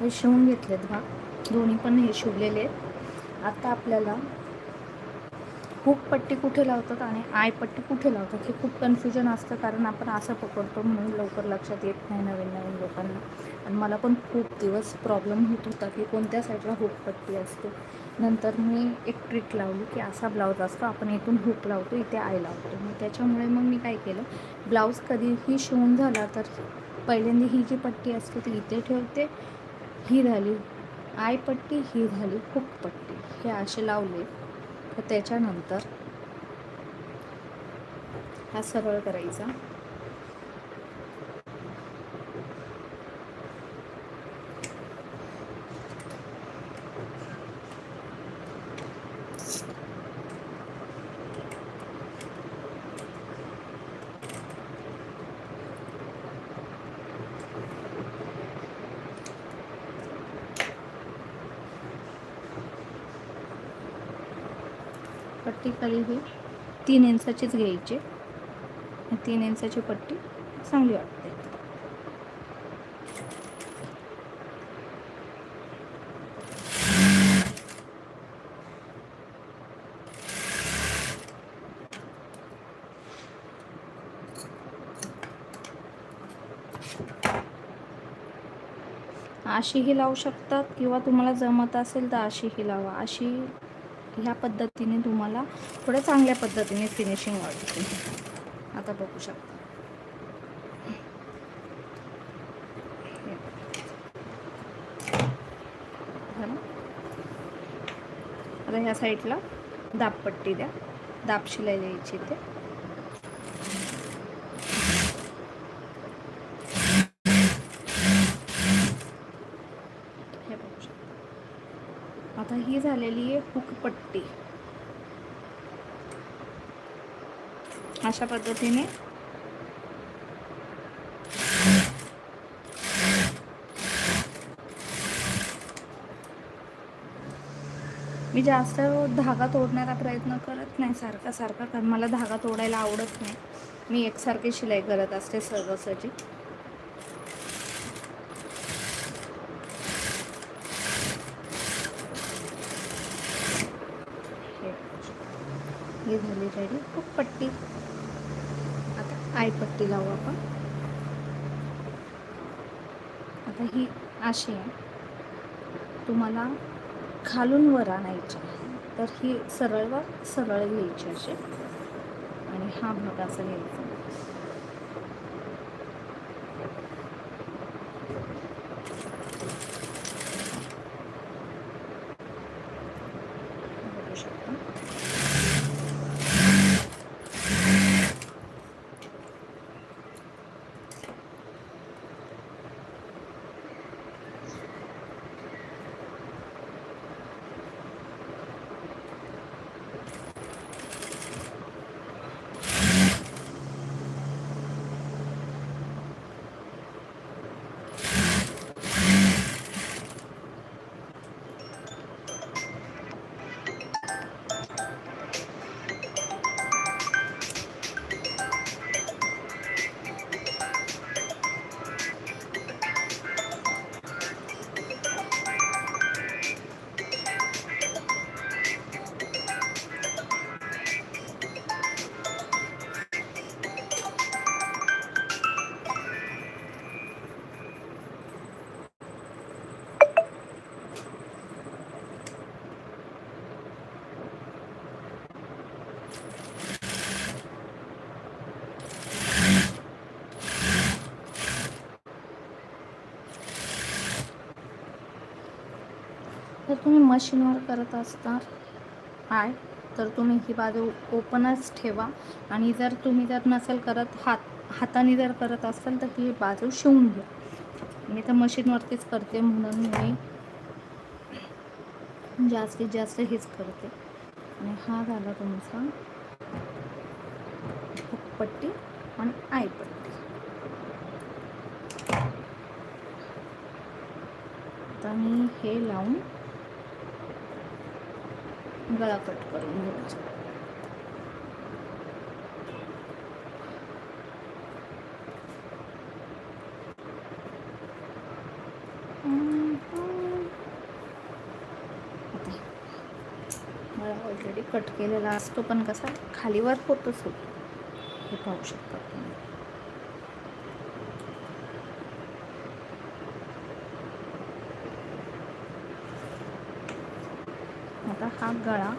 हे शिवून घेतलेत बा. दोन्ही पण हे शिवलेले आहेत. आता आपल्याला हुक पट्टी कुठे लावतात आणि आय पट्टी कुठे लावतात हे खूप कन्फ्युजन असतं कारण आपण असं पकडतो म्हणून लवकर लक्षात येत नाही नवीन नवीन लोकांना. आणि मला पण खूप दिवस प्रॉब्लेम होत होता की कोणत्या साईडला हुक पट्टी असते. नंतर मी एक ट्रिक लावली की असा ब्लाऊज असतो आपण इथून हुक लावतो इथे आय लावतो. मग त्याच्यामुळे मग मी काय केलं ब्लाऊज कधीही शिवून झाला तर पहिल्यांदा ही जी पट्टी असते ती इथे ठेवते ही झाली आय पट्टी ही झाली हुक पट्टी. हे असे लावले. तर त्याच्यानंतर हा सरळ करायचा. पट्टी खाली ही तीन इंचाचीच घ्यायची. तीन इंचाची पट्टी चांगली वाटते. अशीही लावू शकतात किंवा तुम्हाला जमत असेल तर अशीही लावा. अशी ह्या पद्धतीने तुम्हाला थोड्या चांगल्या पद्धतीने फिनिशिंग वाटते. आता बघू शकता. आता ह्या साईडला दाबपट्टी द्या. दाब शिलाई द्यायची ते हे बघू शकता आता ही झालेली आहे हुकपट्टी. अशा पद्धतीने मी जास्त धागा तोडण्याचा प्रयत्न करत नाही. सारखा सारखा कारण मला धागा तोडायला आवडत नाही. मी एकसारखी शिलाई करत असते सहजासहजी हे हे झाली रेडी खूप पट्टी. आता आय पट्टी लावू आपण. आता ही अशी आहे. तुम्हाला खालून वर आणायची तर ही सरळ वर सरळ घ्यायची अशी. आणि हा भाग असा घ्यायचा. तुम्ही मशीनवर करत असणार आय तर तुम्ही ही बाजू ओपनच ठेवा. आणि जर तुम्ही जर नसेल करत हात हाताने जर करत असाल तर ती बाजू शिवून घ्या. मी तर मशीनवरतीच करते म्हणून मी जास्तीत जास्त हेच करते. आणि हा झाला तुमचा पट्टी आणि आयपट्टी. आता मी हे लावून गळा कट करून घ्यायचा. ऑलरेडी कट केलेला असतो पण कसा खालीवर होतच होतो. हे पाहू शकता तुम्ही. गळा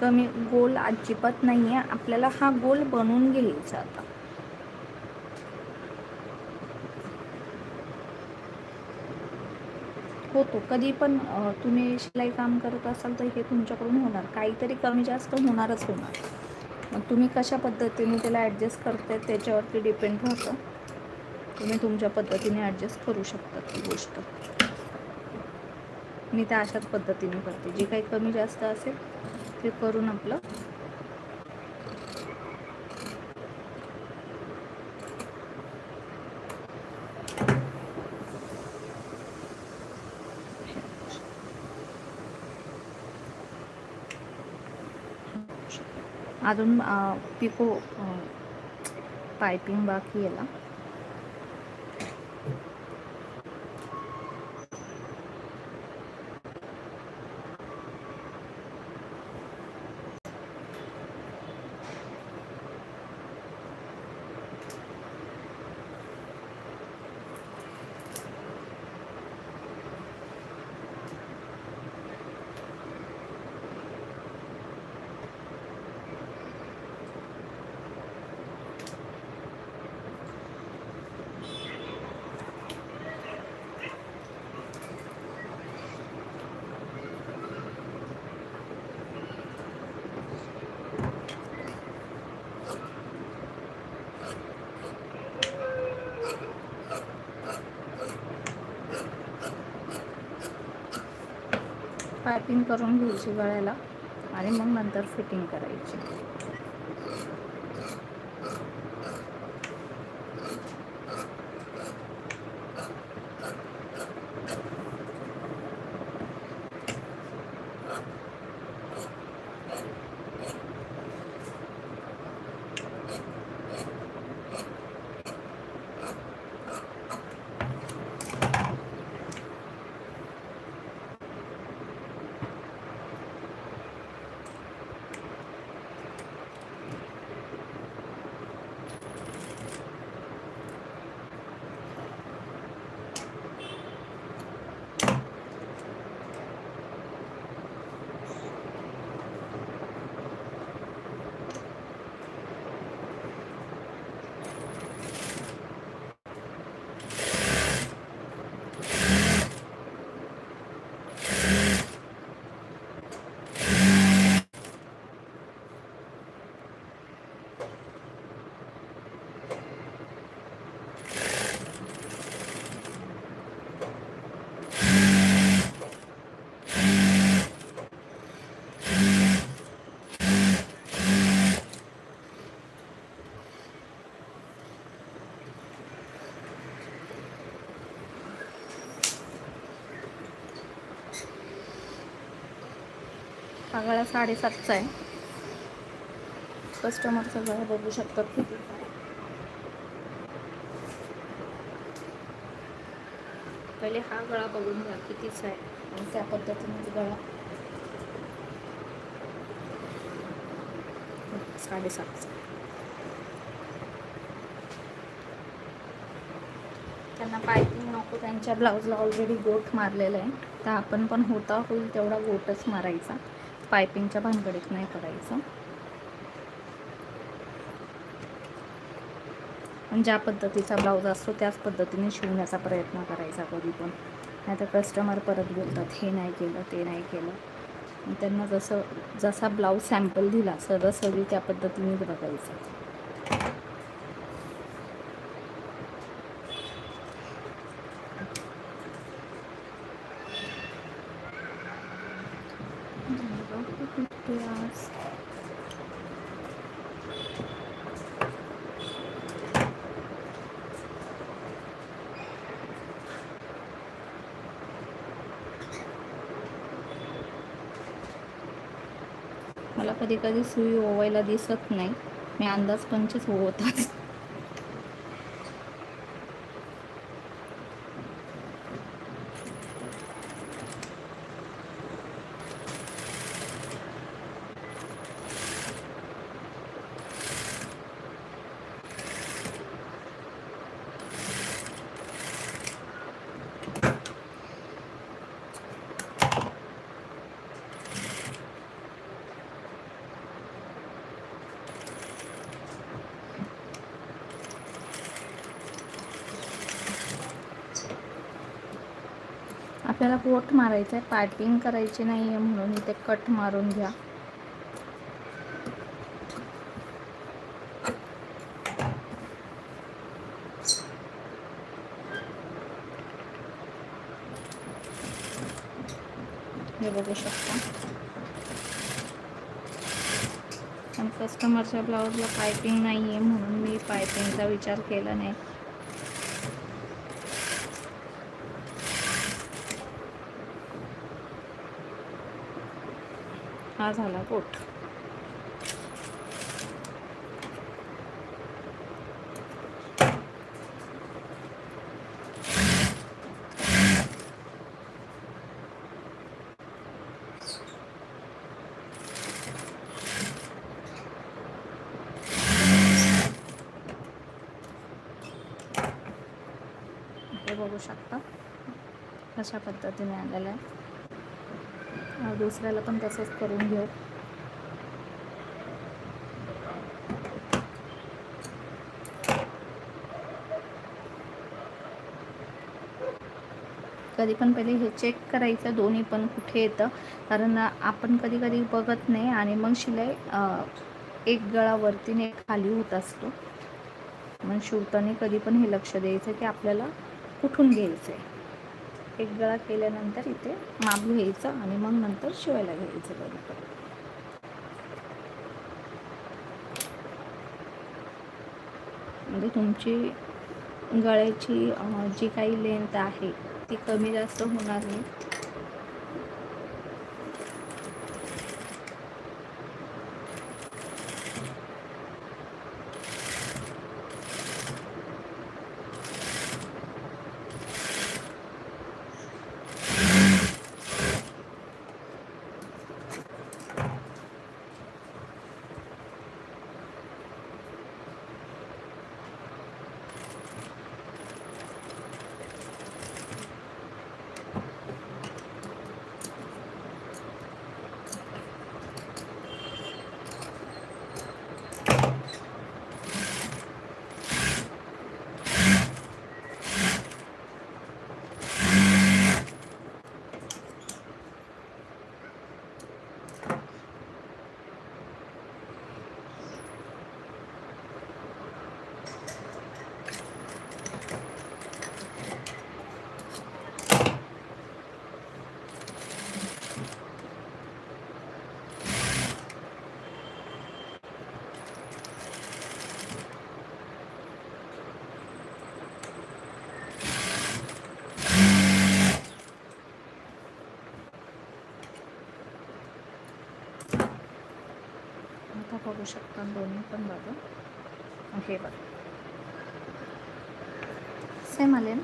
कमी गोल अजिबात नाही आहे आपल्याला हा गोल बनवून घ्यायचा आता. होतो. कधी पण तुम्ही शिलाई काम करत असाल तर हे तुमच्याकडून होणार. काहीतरी कमी जास्त होणारच होणार. मग तुम्ही कशा पद्धतीने त्याला ॲडजस्ट करताय त्याच्यावरती डिपेंड राहतं. तुम्ही तुमच्या पद्धतीने ॲडजस्ट करू शकता ती गोष्ट. मी त्या अशाच पद्धतीने करते. जे काही कमी जास्त असेल ते करून आपलं अजून पिको पायपिंग बाकी याला ना करून घ्यायची गळ्याला आणि मग नंतर फिटिंग करायची. गळा साडेसातचा आहे. कस्टमरचा गळा बघू शकतात. किती पहिले हा गळा बघून घ्या कितीचा आहे. आणि त्या पद्धतीने गळा. साडेसातचा. त्यांना पायपिंग नको त्यांच्या ब्लाऊजला ऑलरेडी गोठ मारलेला आहे. तर आपण पण होता होईल तेवढा गोटच मारायचा. पायपिंगच्या भानगडीत नाही पडायचं. आणि ज्या पद्धतीचा ब्लाऊज असतो त्याच पद्धतीने शिवण्याचा प्रयत्न करायचा कधी पण. नाही तर कस्टमर परत बोलतात हे नाही केलं ते नाही केलं. त्यांना जसं जसा ब्लाऊज सॅम्पल दिला सहजासहजी त्या पद्धतीनेच बघायचं Yes. मला कधी कधी सुई ओवायला दिसत नाही. मी अंदाज पंचच ओवतात आपल्याला बोट मारायचं आहे पायपिंग करायची नाही आहे म्हणून इथे कट मारून घ्या. हे बघू शकता. पण कस्टमरच्या ब्लाऊजला पायपिंग नाही आहे म्हणून मी पायपिंगचा विचार केला नाही. हा झाला कोट हे बघू शकता अशा पद्धतीने आलेलं आहे. दुसऱ्याला पण तसंच करून घेऊ. कधी पण पहिले हे चेक करायचं दोन्ही पण कुठे येतं. कारण आपण कधी कधी बघत नाही आणि मग शिलाई एक गळा वरती खाली होत असतो. मग शिवताना कधी पण हे लक्ष द्यायचं की आपल्याला कुठून घ्यायचं आहे एक गळा केल्यानंतर इथे माप घ्यायचं आणि मग नंतर शिवायला घ्यायचं बरोबर म्हणजे तुमची गळ्याची जी काही लेंथ आहे ती कमी जास्त होणार नाही. आता बघू शकता. दोन्ही पण बघा हे बघा. सेम आले ना?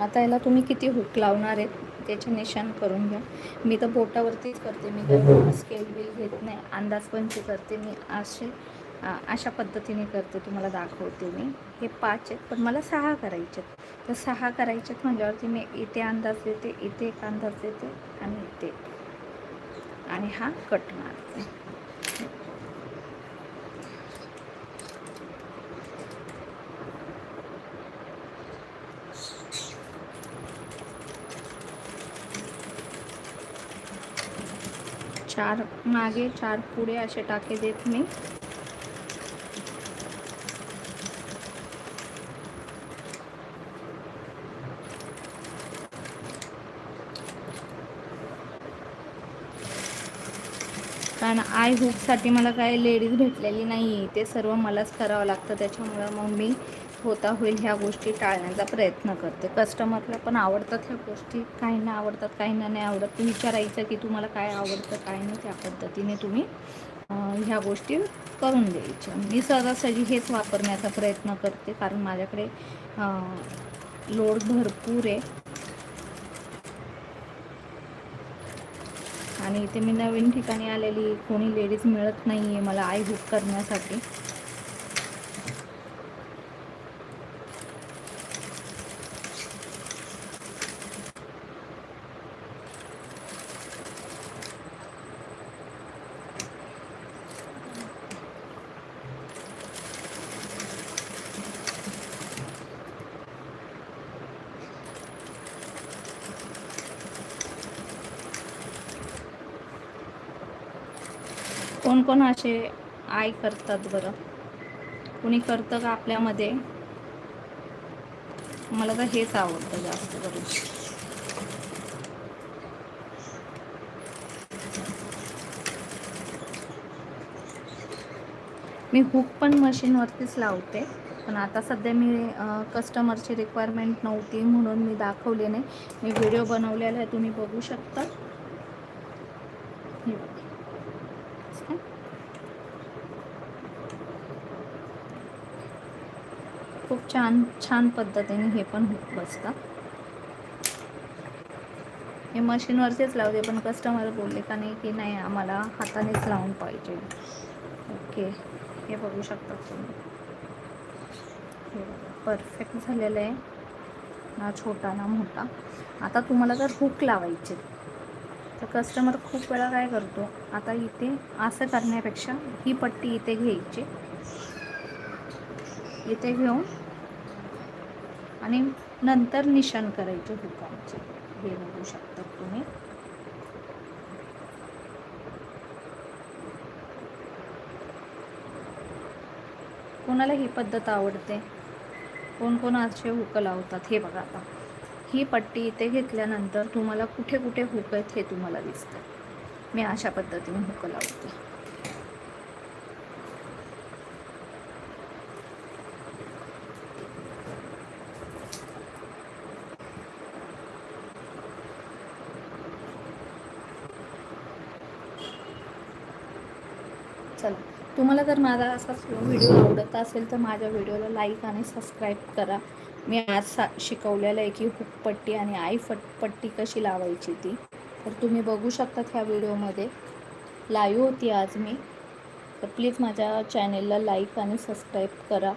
आता याला तुम्ही किती हुक लावणार आहेत? त्याचे निशाण करून घ्या. मी तर बोटावरतीच करते. मी काही स्केल बिल घेत नाही. अंदाजपंची करते मी असे अशा पद्धतीने करते तुम्हाला दाखवते मी. हे पाच आहेत पण मला सहा करायचे आहेत. तर सहा करायचे आहेत म्हटल्यावरती मी इथे अंदाज देते इथे एक अंदाज देते आणि इथे. आणि हा कट मारते. चार मागे चार पुढे असे टाके देत मी. कारण आय हुकसाठी मला काही लेडीज भेटलेली नाही आहे ते सर्व मलाच करावं लागतं. त्याच्यामुळं मग मी होता होईल ह्या गोष्टी टाळण्याचा प्रयत्न करते. कस्टमरला पण आवडतात ह्या गोष्टी. काहींना आवडतात काहींना नाही आवडत. विचारायचं की तुम्हाला काय आवडतं काय नाही त्या पद्धतीने तुम्ही ह्या गोष्टी करून द्यायच्या. मी सहजासहजी हेच वापरण्याचा प्रयत्न करते कारण माझ्याकडे लोड भरपूर आहे. आणि इथे मी नवीन ठिकाणी आलेली कोणी लेडीज मिळत नाही आहे मला आय हुक करण्यासाठी. कोण कोण असे आय करतात बरं? कुणी करतं का आपल्यामध्ये? मला तर हेच आवडतं जास्त करून. मी हुक पण मशीनवरतीच लावते पण आता सध्या मी कस्टमरची रिक्वायरमेंट नव्हती म्हणून मी दाखवले नाही. मी व्हिडिओ बनवलेला आहे तुम्ही बघू शकता हे बघा. असं. खूप छान छान पद्धतीने हे पण हुक बसतं. हे मशीनवरतीच लावते पण कस्टमर बोलले का नाही की नाही आम्हाला हातानेच लावून पाहिजे. ओके हे बघू शकता तुम्ही. परफेक्ट झालेलं आहे. ना छोटा ना मोठा. आता तुम्हाला जर हुक लावायचे तर कस्टमर खूप वेळा काय करतो आता इथे असं करण्यापेक्षा ही पट्टी इथे घ्यायची. इथे घेऊन आणि नंतर निशाण करायचे हुकांचे हे बघू शकता तुम्ही. कोणाला ही पद्धत आवडते? कोण कोण असे हुक लावतात? हे बघा आता. ही पट्टी इथे घेतल्यानंतर तुम्हाला कुठे कुठे हुक आहेत हे तुम्हाला दिसतं. मी अशा पद्धतीने हुक लावते. चला तुम्हाला जर माझा असा व्हिडिओ आवडत असेल तर माझ्या व्हिडिओला लाईक आणि सबस्क्राईब करा. मी आज सा शिकवलेलं आहे की हुकपट्टी आणि आई फट पट्टी कशी लावायची ती. तर तुम्ही बघू शकतात ह्या व्हिडिओमध्ये. लाईव्ह होती आज मी. तर प्लीज माझ्या चॅनेलला लाईक आणि सबस्क्राईब करा.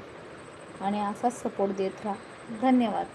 आणि असाच सपोर्ट देत राहा. धन्यवाद.